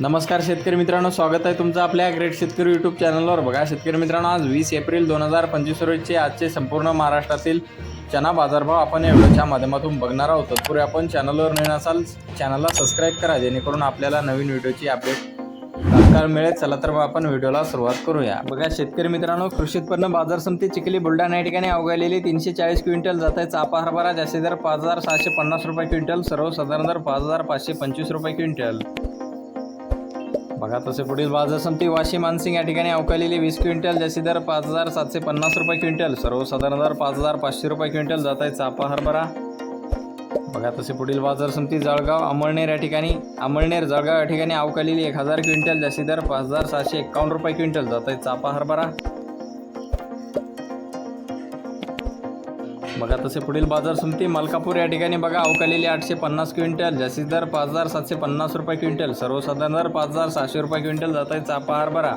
नमस्कार शेतकरी मित्रांनो स्वागत आहे तुमचं आपल्या ग्रेट शेतकरी यूट्यूब चॅनलवर बघा शेतकरी मित्रांनो आज वीस एप्रिल दोन हजार पंचवीस रोजचे आजचे संपूर्ण महाराष्ट्रातील चना बाजारभाव आपण या व्हिडिओच्या माध्यमातून बघणार आहोत. तत्पूर्वी आपण चॅनलवर नवीन असाल चॅनलला सबस्क्राईब करा जेणेकरून आपल्याला नवीन व्हिडिओची अपडेट तात्काळ मिळेल. चला तर मग आपण व्हिडिओला सुरुवात करूया. बघा शेतकरी मित्रांनो कृषी उत्पन्न बाजार समिती चिखली बुलढाणा या ठिकाणी अवघालेली तीनशे चाळीस क्विंटल जात आहे. चापा हरभरा जास्तीत दर पाच हजार सहाशे पन्नास रुपये क्विंटल सर्वसाधारण दर पाच हजार पाचशे पंचवीस रुपये क्विंटल. बघा तसे पुढील बाजार समिती वाशी मानसिंग या ठिकाणी अवकालेली वीस क्विंटल जशी दर पाच हजार सातशे पन्नास रुपये क्विंटल. सर्वसाधारण दर पाच हजार पाचशे रुपये क्विंटल. जात आहे चापा हरभरा. बघा तसे पुढील बाजार समिती जळगाव अमळनेर या ठिकाणी अमळनेर जळगाव या ठिकाणी अवकालेली एक हजार क्विंटल जास्ती दर पाच हजार सहाशे एक्कावन्न रुपये क्विंटल. जात आहे चापा हरभरा. बघा तसे पुढील बाजार समिती मलकापूर या ठिकाणी बघा अवकालेली आठशे पन्नास क्विंटल जास्तीत दर पाच हजार सातशे पन्नास रुपये क्विंटल सर्वसाधारण दर पाच हजार सहाशे रुपये क्विंटल जात आहे चापा हरभरा.